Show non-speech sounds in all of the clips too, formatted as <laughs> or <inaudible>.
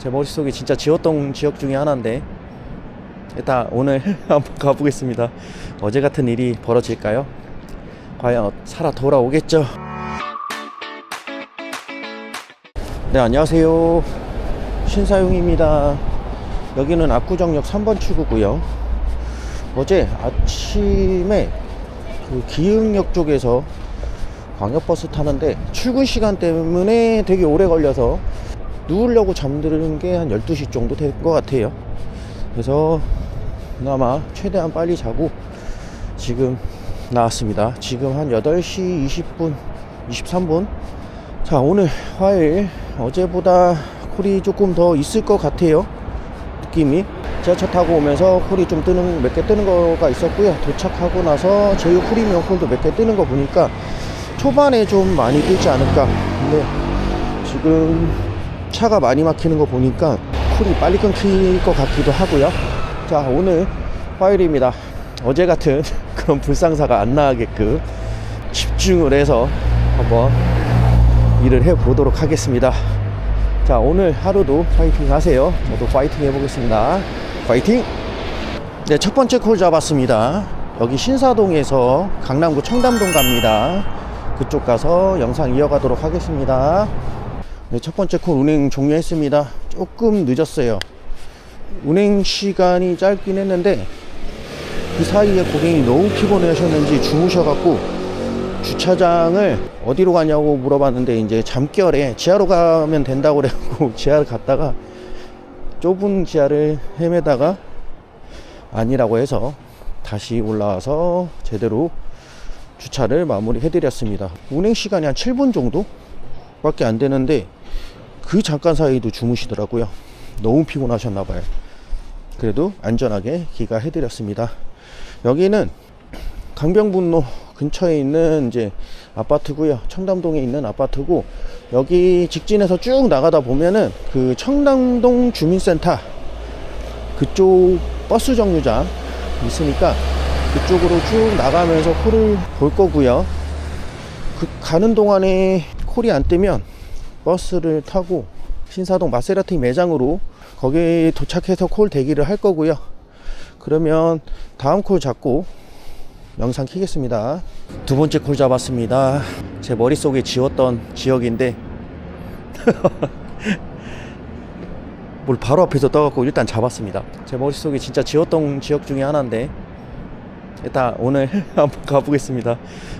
제 머릿속에 진짜 지웠던 지역 중에 하나인데 일단 오늘 <laughs> 한번 가보겠습니다. 어제 같은 일이 벌어질까요? 과연 살아 돌아오겠죠? 네 안녕하세요 신사용입니다. 여기는 압구정역 3번 출구고요. 어제 아침에 그 기흥역 쪽에서 광역버스 타는데 출근 시간 때문에 되게 오래 걸려서 누우려고 잠드는 게 한 12시 정도 될 것 같아요. 그래서 그나마 최대한 빨리 자고 지금 나왔습니다. 지금 한 8시 20분, 23분. 자, 오늘 화요일 어제보다 콜이 조금 더 있을 것 같아요. 느낌이. 지하철 타고 오면서 콜이 좀 뜨는, 몇 개 뜨는 거가 있었고요. 도착하고 나서 제휴 프리미엄 콜도 몇 개 뜨는 거 보니까 초반에 좀 많이 뜨지 않을까. 근데 지금 차가 많이 막히는 거 보니까 쿨이 빨리 끊길 것 같기도 하고요. 자, 오늘 화요일입니다. 어제 같은 <laughs> 그런 불상사가 안 나게끔 집중을 해서 한번 일을 해 보도록 하겠습니다. 자, 오늘 하루도 파이팅 하세요. 저도 파이팅 해보겠습니다. 파이팅! 네, 첫 번째 콜 잡았습니다. 여기 신사동에서 강남구 청담동 갑니다. 그쪽 가서 영상 이어가도록 하겠습니다. 네, 첫 번째 콜 운행 종료했습니다. 조금 늦었어요. 운행 시간이 짧긴 했는데 그 사이에 고객이 너무 피곤해 하셨는지 주무셔갖고 주차장을 어디로 가냐고 물어봤는데 이제 잠결에 지하로 가면 된다고 그래갖고 <laughs> 지하를 갔다가 좁은 지하를 헤매다가 아니라고 해서 다시 올라와서 제대로 주차를 마무리 해드렸습니다. 운행 시간이 한 7분 정도? 밖에 안 되는데 그 잠깐 사이도 주무시더라고요. 너무 피곤하셨나 봐요. 그래도 안전하게 귀가해 드렸습니다. 여기는 강병분로 근처에 있는 이제 아파트고요. 청담동에 있는 아파트고 여기 직진해서 쭉 나가다 보면은 그 청담동 주민센터 그쪽 버스 정류장 있으니까 그쪽으로 쭉 나가면서 콜을 볼 거고요. 그 가는 동안에 콜이 안 뜨면 버스를 타고 신사동 마세라티 매장으로 거기에 도착해서 콜 대기를 할 거고요. 그러면 다음 콜 잡고 영상 키겠습니다. 두 번째 콜 잡았습니다. 제 머릿속에 지웠던 지역인데 <laughs> 뭘 바로 앞에서 떠갖고 일단 잡았습니다. 제 머릿속에 진짜 지웠던 지역 중에 하나인데 일단 오늘 <laughs> 한번 가보겠습니다.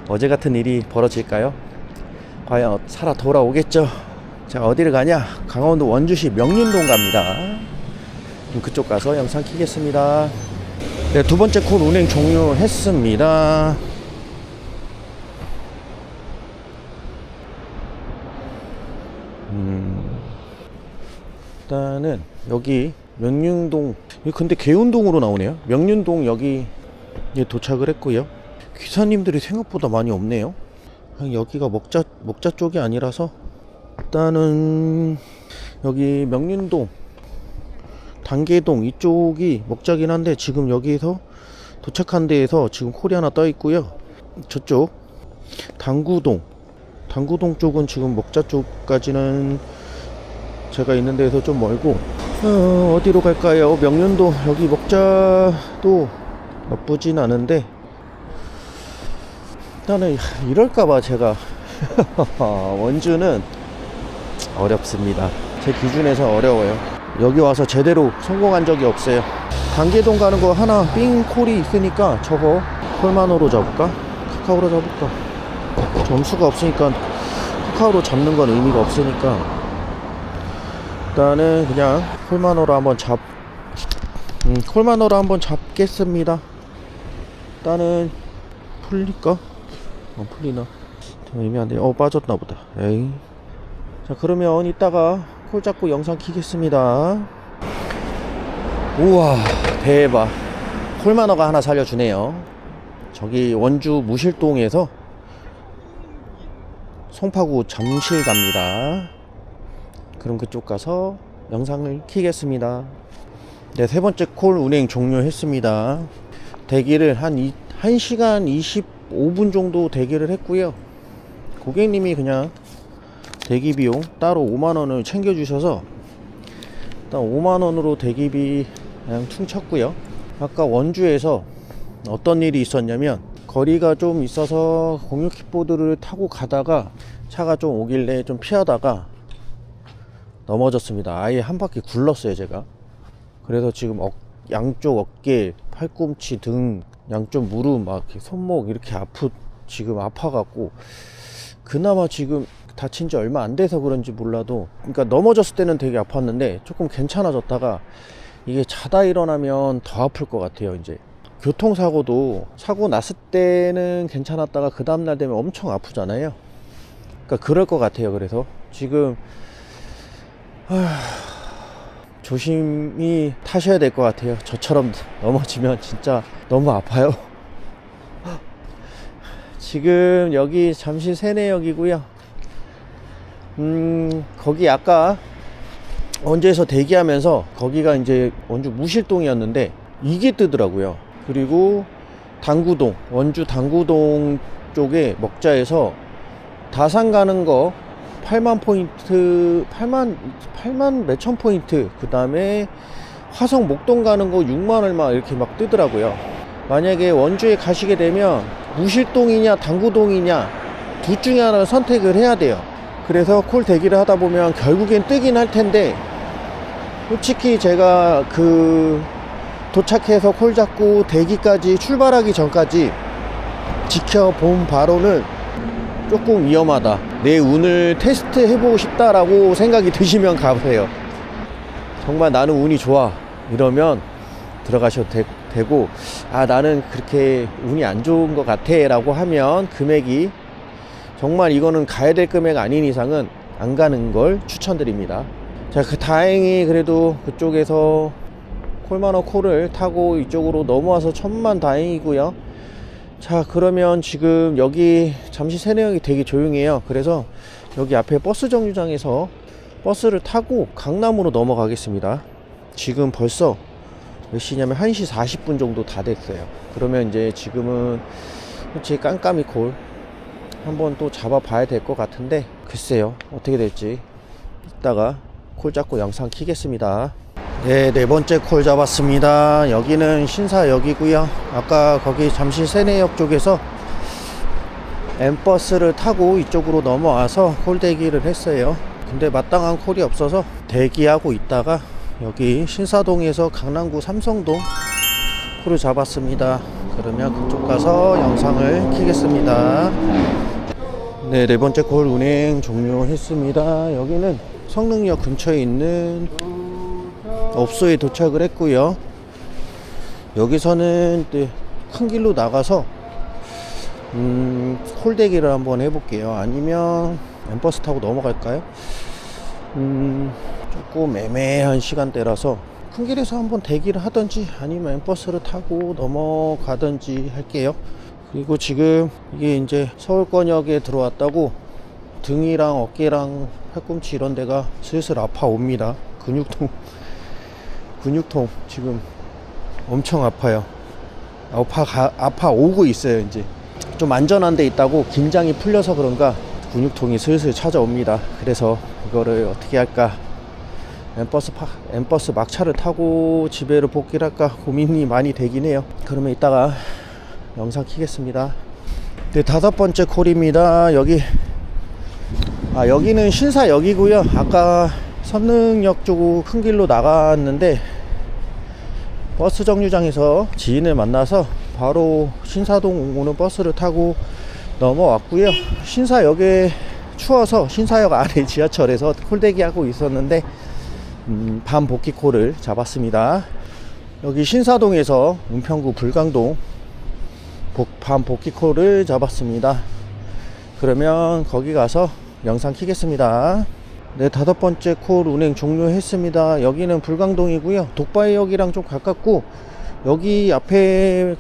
어제 같은 일이 벌어질까요? 과연 살아 돌아오겠죠? 자 어디를 가냐? 강원도 원주시 명륜동 갑니다. 그쪽 가서 영상 키겠습니다. 네, 두 번째 콜 운행 종료했습니다. 음, 일단은 여기 명륜동 근데 개운동으로 나오네요. 명륜동 여기 예, 도착을 했고요. 기사님들이 생각보다 많이 없네요. 여기가 먹자 먹자 쪽이 아니라서 일단은 여기 명륜동 단계동 이쪽이 먹자긴 한데 지금 여기서 도착한 데에서 지금 콜이 하나 떠 있고요. 저쪽 당구동 당구동 쪽은 지금 먹자 쪽까지는 제가 있는 데에서 좀 멀고 어, 어디로 갈까요? 명륜도 여기 먹자도 나쁘진 않은데 일단은 이럴까봐 제가 <laughs> 원주는 어렵습니다. 제 기준에서 어려워요. 여기 와서 제대로 성공한 적이 없어요. 단계동 가는 거 하나 삥 콜이 있으니까 저거 콜만으로 잡을까? 카카오로 잡을까? 점수가 없으니까 카카오로 잡는 건 의미가 없으니까 일단은 그냥 콜만으로 한번 잡 음, 콜만으로 한번 잡겠습니다. 일단은 풀릴까? 어 풀리나? 좀 애매한데 어 빠졌나 보다. 에이. 자 그러면 이따가 콜 잡고 영상 키겠습니다. 우와 대박. 콜만어가 하나 살려주네요. 저기 원주 무실동에서 송파구 잠실 갑니다. 그럼 그쪽 가서 영상을 키겠습니다. 네, 세 번째 콜 운행 종료했습니다. 대기를 한, 이, 1시간 25분 정도 대기를 했고요. 고객님이 그냥 대기 비용 따로 5만 원을 챙겨 주셔서 일단 5만 원으로 대기비 그냥 퉁쳤고요. 아까 원주에서 어떤 일이 있었냐면 거리가 좀 있어서 공유 킥보드를 타고 가다가 차가 좀 오길래 좀 피하다가 넘어졌습니다. 아예 한 바퀴 굴렀어요 제가. 그래서 지금 어, 양쪽 어깨 팔꿈치 등 양쪽 무릎 막 이렇게 손목 이렇게 아프 지금 아파갖고 그나마 지금 다친 지 얼마 안 돼서 그런지 몰라도 그러니까 넘어졌을 때는 되게 아팠는데 조금 괜찮아졌다가 이게 자다 일어나면 더 아플 것 같아요 이제. 교통사고도 사고 났을 때는 괜찮았다가 그 다음날 되면 엄청 아프잖아요. 그러니까 그럴 것 같아요 그래서. 지금 조심히 타셔야 될 것 같아요. 저처럼 넘어지면 진짜 너무 아파요. <laughs> 지금 여기 잠시 세내역이고요 음 거기 아까 원주에서 대기하면서 거기가 이제 원주 무실동이었는데 이게 뜨더라고요. 그리고 당구동 원주 당구동 쪽에 먹자에서 다산 가는 거 8만 포인트 8만 8만 몇천 포인트 그 다음에 화성 목동 가는 거 6만 얼마 이렇게 막 뜨더라고요. 만약에 원주에 가시게 되면 무실동이냐 당구동이냐 둘 중에 하나를 선택을 해야 돼요 그래서 콜 대기를 하다 보면 결국엔 뜨긴 할 텐데 솔직히 제가 그 도착해서 콜 잡고 대기까지 출발하기 전까지 지켜본 바로는 조금 위험하다. 내 운을 테스트 해보고 싶다라고 생각이 <laughs> 드시면 가보세요. 정말 나는 운이 좋아. 이러면 들어가셔도 되, 고 아, 나는 그렇게 운이 안 좋은 것 같아. 라고 하면 금액이 정말 이거는 가야 될 금액 아닌 이상은 안 가는 걸 추천드립니다. 자, 그 다행히 그래도 그쪽에서 콜마너 콜을 타고 이쪽으로 넘어와서 천만 다행이고요. 자 그러면 지금 여기 잠시 세내역이 되게 조용해요 그래서 여기 앞에 버스 정류장에서 버스를 타고 강남으로 넘어가겠습니다 지금 벌써 몇 시냐면 1시 40분 정도 다 됐어요 그러면 이제 지금은 솔직히 깜깜이 콜 한번 또 잡아봐야 될 것 같은데 글쎄요 어떻게 될지 이따가 콜 잡고 영상 키겠습니다 네, 네 번째 콜 잡았습니다. 여기는 신사역이고요. 아까 거기 잠시 세내역 쪽에서 엠버스를 타고 이쪽으로 넘어와서 콜 대기를 했어요. 근데 마땅한 콜이 없어서 대기하고 있다가 여기 신사동에서 강남구 삼성동 콜을 잡았습니다. 그러면 그쪽 가서 영상을 키겠습니다. 네, 네 번째 콜 운행 종료했습니다. 여기는 성능역 근처에 있는 업소에 도착을 했고요. 여기서는 큰 길로 나가서 음, 홀대기를 한번 해볼게요. 아니면 엠버스 타고 넘어갈까요? 음, 조금 애매한 시간대라서 큰 길에서 한번 대기를 하든지 아니면 엠버스를 타고 넘어가든지 할게요. 그리고 지금 이게 이제 서울권역에 들어왔다고 등이랑 어깨랑 팔꿈치 이런 데가 슬슬 아파옵니다. 근육통 근육통 지금 엄청 아파요. 아파 가, 아파 오고 있어요 이제 좀 안전한 데 있다고 긴장이 풀려서 그런가 근육통이 슬슬 찾아옵니다. 그래서 이거를 어떻게 할까? 엠버스 파, 엠버스 막차를 타고 집에를 복귀를 할까 고민이 많이 되긴 해요. 그러면 이따가 영상 키겠습니다. 네, 다섯 번째 콜입니다. 여기 아 여기는 신사역이고요. 아까 선릉역 쪽큰 길로 나갔는데 버스 정류장에서 지인을 만나서 바로 신사동 오는 버스를 타고 넘어왔고요. 신사역에 추워서 신사역 아래 <laughs> 지하철에서 콜대기 하고 있었는데 음, 반 복귀 콜을 잡았습니다. 여기 신사동에서 은평구 불광동 복, 반 복귀 콜을 잡았습니다. 그러면 거기 가서 영상 키겠습니다. 네, 다섯 번째 콜 운행 종료했습니다. 여기는 불광동이고요. 독바이역이랑 좀 가깝고 여기 앞에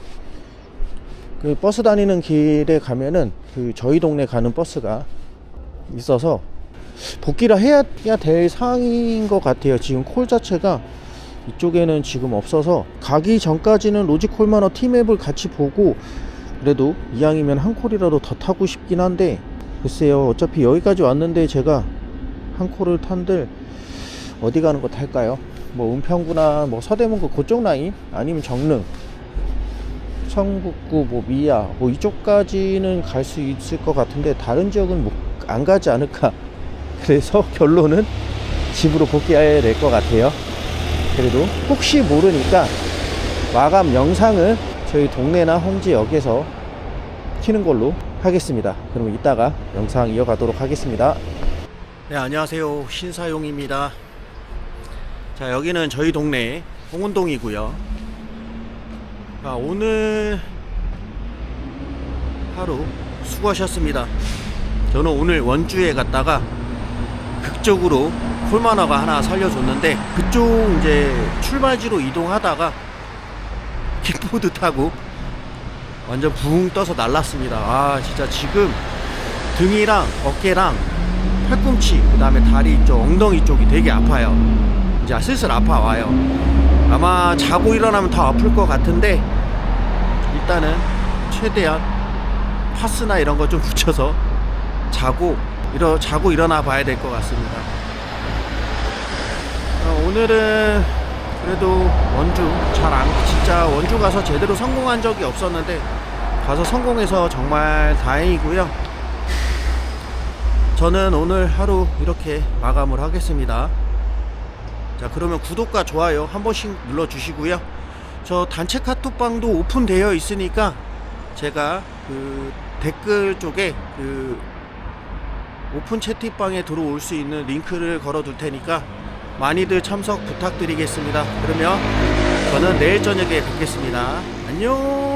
그 버스 다니는 길에 가면은 그 저희 동네 가는 버스가 있어서 복귀를 해야 될 상황인 것 같아요. 지금 콜 자체가 이쪽에는 지금 없어서 가기 전까지는 로지콜마너 티맵을 같이 보고 그래도 이왕이면 한 콜이라도 더 타고 싶긴 한데 글쎄요 어차피 여기까지 왔는데 제가 한 콜을 탄들 어디 가는 거 탈까요? 뭐 은평구나 뭐 서대문구 그쪽 라인 아니면 정릉 성북구 뭐 미아 뭐 이쪽까지는 갈 수 있을 것 같은데 다른 지역은 뭐 안 가지 않을까 그래서 <laughs> 결론은 집으로 복귀해야 될 것 같아요. 그래도 혹시 모르니까 마감 영상을 저희 동네나 험지역에서 키는 걸로 하겠습니다. 그럼 이따가 영상 이어가도록 하겠습니다. 네 안녕하세요. 신사용입니다. 자 여기는 저희 동네 홍은동이고요. 아, 오늘 하루 수고하셨습니다. 저는 오늘 원주에 갔다가 극적으로 콜마너가 하나 살려줬는데 그쪽 이제 출발지로 이동하다가 킥보드 타고 완전 붕 떠서 날랐습니다. 아 진짜 지금 등이랑 어깨랑 팔꿈치 그 다음에 다리 쪽 엉덩이 쪽이 되게 아파요. 이제 슬슬 아파와요. 아마 자고 일어나면 더 아플 것 같은데 일단은 최대한 파스나 이런 거 좀 붙여서 자고 일어 자고 일어나 봐야 될 것 같습니다. 어, 오늘은 그래도 원주 잘 안 진짜 원주 가서 제대로 성공한 적이 없었는데 가서 성공해서 정말 다행이고요. 저는 오늘 하루 이렇게 마감을 하겠습니다. 자 그러면 구독과 좋아요 한 번씩 눌러 주시고요. 저 단체 카톡방도 오픈되어 있으니까 제가 그 댓글 쪽에 그 오픈 채팅방에 들어올 수 있는 링크를 걸어 둘 테니까 많이들 참석 부탁드리겠습니다. 그러면 저는 내일 저녁에 뵙겠습니다. 안녕!